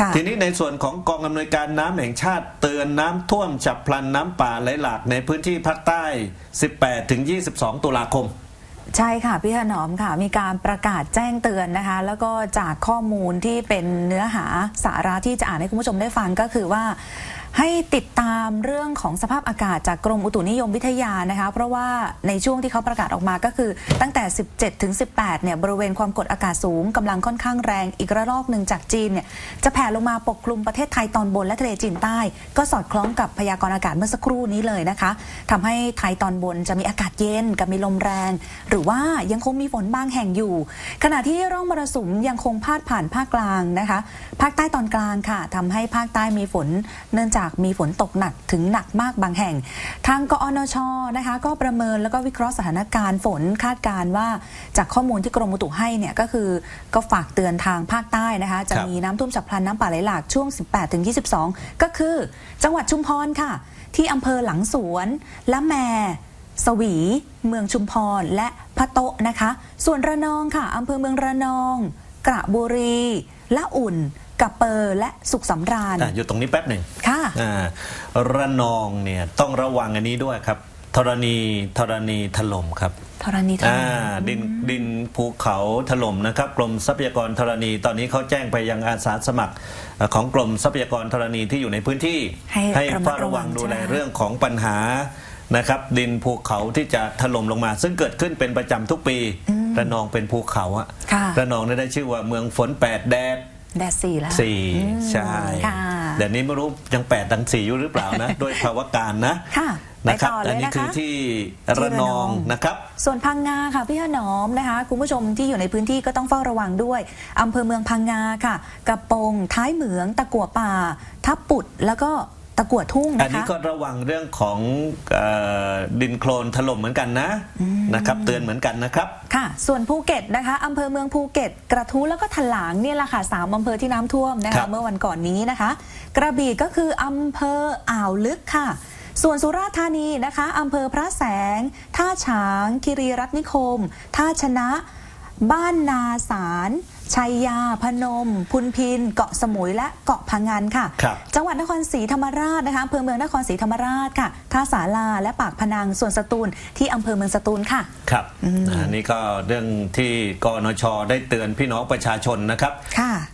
ค่ะทีนี้ในส่วนของกองอำนวยการน้ำแห่งชาติเตือนน้ำท่วมฉับพลันน้ำป่าไหลหลากในพื้นที่ภาคใต้ 18ถึง22 ตุลาคมใช่ค่ะพี่ถนอมค่ะมีการประกาศแจ้งเตือนนะคะ แล้วก็จากข้อมูลที่เป็นเนื้อหาสาระที่จะอ่านให้คุณผู้ชมได้ฟังก็คือว่า ให้ติดตามเรื่องของสภาพอากาศจากกรมอุตุนิยมวิทยานะคะ เพราะว่าในช่วงที่เขาประกาศออกมาก็คือตั้งแต่ 17 ถึง 18 เนี่ยบริเวณความกดอากาศสูงกำลังค่อนข้างแรงอีกระลอกหนึ่งจากจีนเนี่ยจะแผ่ลงมาปกคลุมประเทศไทยตอนบนและทะเลจีนใต้ ก็สอดคล้องกับพยากรณ์อากาศเมื่อสักครู่นี้เลยนะคะทำให้ไทยตอนบนจะมีอากาศเย็นกับมีลมแรง หรือว่ายังคงมีฝนบางแห่งอยู่ ขณะที่ร่องมรสุมยังคงพาดผ่านภาคกลางนะคะ ภาคใต้ตอนกลางค่ะทำให้ภาคใต้มีฝนเนื่องจากมีฝนตกหนักถึงหนักมากบางแห่ง ทางกอนชนะคะก็ประเมินแล้วก็วิเคราะห์สถานการณ์ฝนคาดการณ์ว่าจากข้อมูลที่กรมอุตุให้เนี่ยก็คือก็ฝากเตือนทางภาคใต้นะคะจะครับมีน้ำท่วมฉับพลันน้ำป่าไหลหลากช่วง 18-22 ก็คือ จังหวัดชุมพรค่ะ ที่อำเภอหลังสวนละแมสวี เมืองชุมพร และพะโตะนะคะ ส่วนระนองค่ะ อำเภอเมืองระนอง กระบุรี ละอุ่น กะเปอร์และสุขสำราญอะอยู่ตรงนี้แป๊บหนึ่งค่ะ อ่าระนองเนี่ยต้องระวังอันนี้ด้วยครับธรณีธรณีถล่มครับธรณีทอ่าดินดินภูเขาถล่มนะครับ กรมทรัพยากรธรณี ตอนนี้เขาแจ้งไปยังอาสาสมัครเอ่อของกรมทรัพยากรธรณีที่อยู่ในพื้นที่ให้ระมัเฝ้าดระระวัวังงดูแลใช่ไหม เรื่องของปัญหานะครับ ดินภูเขาที่จะถล่มลงมา ซึ่งเกิดขึ้นเป็นประจำทุกปีระนองเป็นภูเขาอะค่ะ ระนองเนี่ยได้ชื่อว่าเมืองฝนแปดแดด แดดสี่แล้วสี่อืมใช่ค่ะเดี๋ยวนี้ไม่รู้ยังแปดดังสี่อยู่หรือเปล่านะด้วยภาวะการนะค่ะไปนะครับต่อเลอันยนี้นะคือคะที่ที่ระนองระนองนะครับ ส่วนพังงาค่ะพี่ถนอมนะคะ คุณผู้ชมที่อยู่ในพื้นที่ก็ต้องเฝ้าระวังด้วยอำเภอเมืองพังงาค่ะ กระโปงท้ายเหมือง ตะกัวป่า ทับปุดแล้วก็ ตะกัวทุ่งอันนะนี้คะก็ระวังเรื่องของเออดินโคลนถล่มเหมือนกันนะนะครับ เตือนเหมือนกันนะครับ ค่ะ ส่วนภูเก็ตนะคะอำเภอเมืองภูเก็ต กระทู้แล้วก็ถลางเนี่ยแหละค่ะสามอำเภอที่น้ำท่วมนะครัคะบเมื่อวันก่อนนี้นะคะ กระบี่ก็คืออำเภออ่าวลึกค่ะส่วนสุราษฎร์ธานีนะคะอำเภอพระแสง ท่าฉาง คิรีรัตนิคม ท่าชนะ บ้านนาสาร ชัยยา พนม พุนพิน เกาะสมุยและเกาะพังงานค่ะ ครับจังหวัดนครศรีธรรมราชนะคะอำเภอเมืองนครศรีธรรมราชค่ะ ท่าสาลาและปากพนังส่วนสตูลที่อำเภอเมืองสตูลค่ะ ครับอันนี้ก็เรื่องที่กนชได้เตือนพี่น้องประชาชนนะครับ ค่ะ